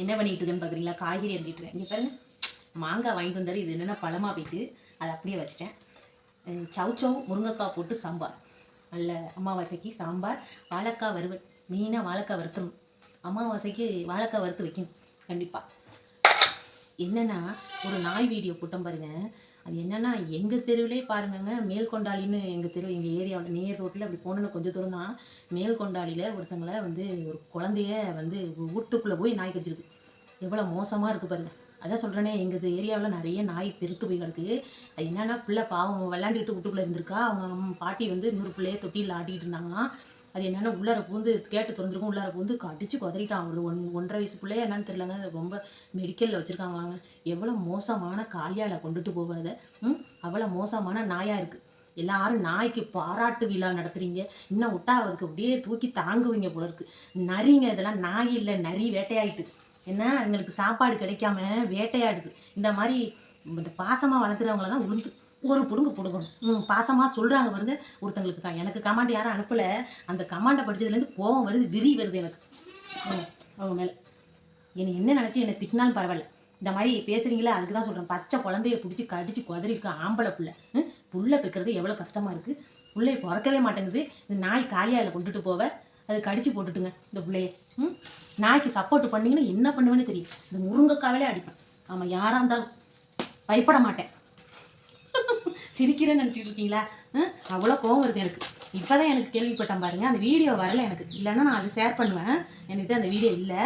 என்ன பண்ணிட்டு இருக்கேன்னு பார்க்குறீங்களா காய்கறி அரிஞ்சிட்டு இருக்கேன். இங்கே பாருங்கள் மாங்காய் வாங்கிட்டு வந்தார். இது என்னென்னா பழமாக போயிட்டு அதை அப்படியே வச்சுட்டேன். அஹ் முருங்கைக்காய் போட்டு சாம்பார். நல்ல அமாவாசைக்கு சாம்பார் வாழைக்காய் வறுவல். மெயினாக வாழைக்காய் வறுக்கணும் அமாவாசைக்கு வாழைக்காய் வறுத்து வைக்கணும். கண்டிப்பாக என்னென்னா ஒரு நாய் வீடியோ போட்டோம் பாருங்க. அது என்னென்னா எங்கள் தெருவிலே பாருங்கங்க மேல்கொண்டாளின்னு எங்கள் தெரு எங்கள் ஏரியாவில் நேர் ரோட்டில் அப்படி போனோன்னு கொஞ்சம் தூரம் தான். மேல்கொண்டாளியில் ஒருத்தங்களை வந்து ஒரு குழந்தைய வந்து வீட்டுக்குள்ளே போய் நாய் கடிச்சிருக்கு. எவ்வளோ மோசமாக இருக்குது பாருங்கள் அதான் சொல்கிறேனே எங்கள் ஏரியாவில் நிறைய நாய் பெருத்து போய் கிடக்கு. அது என்னென்னா பிள்ளை பாவம் விளாண்டுக்கிட்டு வீட்டுக்குள்ளே இருந்திருக்கா. அவங்க பாட்டி வந்து இன்னொரு பிள்ளைய தொட்டியில் ஆட்டிக்கிட்டு இருந்தாங்களாம். அது என்னென்னா உள்ளார பூந்து கேட்டு திறந்துருக்கும். உள்ளார பூந்து கடிச்சு குதறிட்டான் ஒரு ஒன் ஒன்றரை வயசு பிள்ளைய என்னன்னு தெரியலங்க. அது ரொம்ப மெடிக்கலில் வச்சுருக்காங்களாங்க. எவ்வளோ மோசமான காலியால கொண்டுட்டு போகாத ம்? அவ்வளோ மோசமான நாயாக இருக்குது எல்லாரும் நாய்க்கு பாராட்டு விழா நடத்துறீங்க. இன்னும் விட்டா அதுக்கு அப்படியே தூக்கி தாங்குவீங்க போல இருக்கு. நரிங்க. இதெல்லாம் நாய் இல்லை. நரி வேட்டையாயிட்டு. என்ன? அதுங்களுக்கு சாப்பாடு கிடைக்காம வேட்டையாடுது. இந்த மாதிரி இந்த பாசமாக வளர்க்குறவங்கள தான் உளுந்து. ஒரு புடுங்கு பிடுங்கணும். பாசமாக சொல்கிறாங்க பாருங்க. ஒருத்தங்களுக்கு தான் எனக்கு கமாண்ட் யாரும் அனுப்பலை. அந்த கமாண்டை படிச்சதுலேருந்து கோவம் வருது விரி வருது எனக்கு. அவங்க மேலே. என்னை என்ன நினச்சி என்னை திட்டினாலும் பரவாயில்ல. இந்த மாதிரி பேசுகிறீங்களா அதுக்கு தான் சொல்கிறேன் பச்சை குழந்தைய பிடிச்சி கடிச்சு குதறி ஆம்பளை புள்ள. ம் புள்ள பெக்கிறது எவ்வளோ கஷ்டமாக இருக்குது பிள்ளைய பிறக்கவே மாட்டேங்குது. இந்த நாய் காலியாயில் கொண்டுட்டு போவ. அது கடிச்சு போட்டுட்டுங்க இந்த பிள்ளையை. ம் நாய்க்கு சப்போர்ட் பண்ணிங்கன்னா என்ன பண்ணுவேன்னு தெரியும். இந்த முருங்கைக்காவிலே அடிப்பேன். ஆமாம் யாராக இருந்தாலும். பயப்பட மாட்டேன். சிரிக்கிறேன்னு நினச்சிட்டு இருக்கீங்களா அவ்வளோ கோவம் இருக்குது எனக்கு. இப்போ தான் எனக்கு கேள்விப்பட்டேன் பாருங்கள் அந்த வீடியோ வரல எனக்கு. இல்லைன்னா நான் அதை ஷேர் பண்ணுவேன். என்கிட்ட அந்த வீடியோ இல்லை.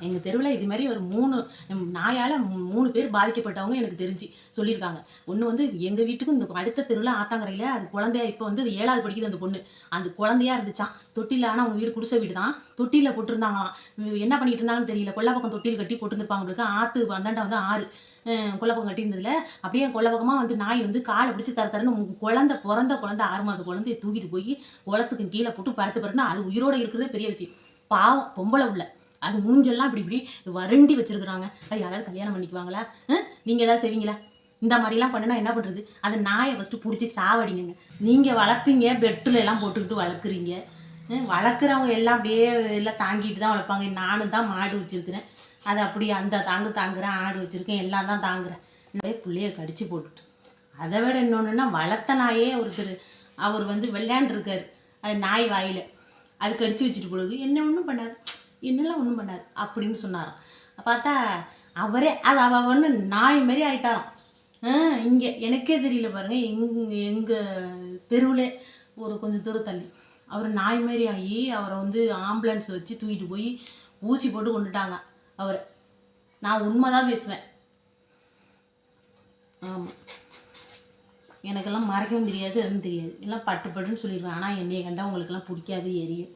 எங்கள் தெருவில் இது மாதிரி ஒரு மூணு நாயால் மூணு பேர் பாதிக்கப்பட்டவங்க எனக்கு தெரிஞ்சு சொல்லியிருக்காங்க. ஒன்று வந்து எங்கள் வீட்டுக்கும் இந்த அடுத்த தெருவில் ஆத்தாங்கரையில் அது குழந்தையா இப்போ வந்து அது ஏழாவது படிக்குது அந்த பொண்ணு. அந்த குழந்தையா இருந்துச்சான் தொட்டியில் ஆனால் அவங்க வீடு குடிசை வீடு தான். தொட்டியில் போட்டிருந்தாங்களாம். என்ன பண்ணிட்டு இருந்தாங்கன்னு தெரியல. கொல்ல பக்கம் தொட்டில் கட்டி போட்டுருந்துருப்பாங்க அவங்களுக்கு ஆற்று வந்தாண்டா வந்து ஆறு. அஹ் கொல்லை பக்கம் கட்டியிருந்ததுல. அப்படியே கொல்லை பக்கமாக வந்து நாய் வந்து காலை பிடிச்சி தர தரன்னு குழந்த பிறந்த குழந்தை ஆறு மாதம் குழந்தைய தூக்கிட்டு போய் குளத்துக்கு கீழே போட்டு பரட்டு பரட்டுனா அது உயிரோட இருக்கிறதே பெரிய விஷயம். பாவம் பொம்பளை உள்ள. அது மூஞ்செல்லாம் இப்படி இப்படி வறண்டி வச்சிருக்கிறாங்க. அது யாராவது கல்யாணம் பண்ணிக்குவாங்களா? நீங்கள் ஏதாவது செய்வீங்களா? இந்த மாதிரிலாம் பண்ணுனா என்ன பண்ணுறது அந்த நாயை ஃபஸ்ட்டு பிடிச்சி சாவடிங்க நீங்கள் வளர்ப்பீங்க பெட்டில் எல்லாம் போட்டுக்கிட்டு வளர்க்குறீங்க. வளர்க்குறவங்க எல்லாம் அப்படியே எல்லாம் தாங்கிட்டு தான் வளர்ப்பாங்க. நானும் தான் மாடு வச்சுருக்கிறேன். அது அப்படி அந்த தாங்கு தாங்குறேன் ஆடு வச்சுருக்கேன் எல்லாம் தான் தாங்குறேன். நிறைய பிள்ளைய கடிச்சு போட்டுட்டு. அதை விட இன்னொன்றுன்னா வளர்த்த நாயே ஒருத்தர் அவர் வந்து விளையாண்டுருக்காரு. அது நாய் வாயில். அது கடிச்சு வச்சுட்டு போடுது என்ன ஒன்றும் பண்ணாது. என்னெல்லாம் ஒன்றும் பண்ணாது அப்படின்னு சொன்னாராம். பார்த்தா அவரே அது அவ ஒன்று நாய் மாரி ஆயிட்டாராம். இங்கே எனக்கே தெரியல பாருங்க. எங் எங்கள் தெருவில் ஒரு கொஞ்சம் தூரம் தள்ளி. அவர் நாய் மாரி ஆகி அவரை வந்து ஆம்புலன்ஸ் வச்சு தூக்கிட்டு போய் ஊசி போட்டு கொண்டுட்டாங்க அவரை. நான் உண்மை தான் பேசுவேன். ஆமாம் எனக்கெல்லாம் மறைக்கவும் தெரியாது அதுவும் தெரியாது. எல்லாம் பட்டு பட்டுன்னு சொல்லிடுவேன். ஆனால் என்னைய கண்டா உங்களுக்கெல்லாம் பிடிக்காது எரியும்.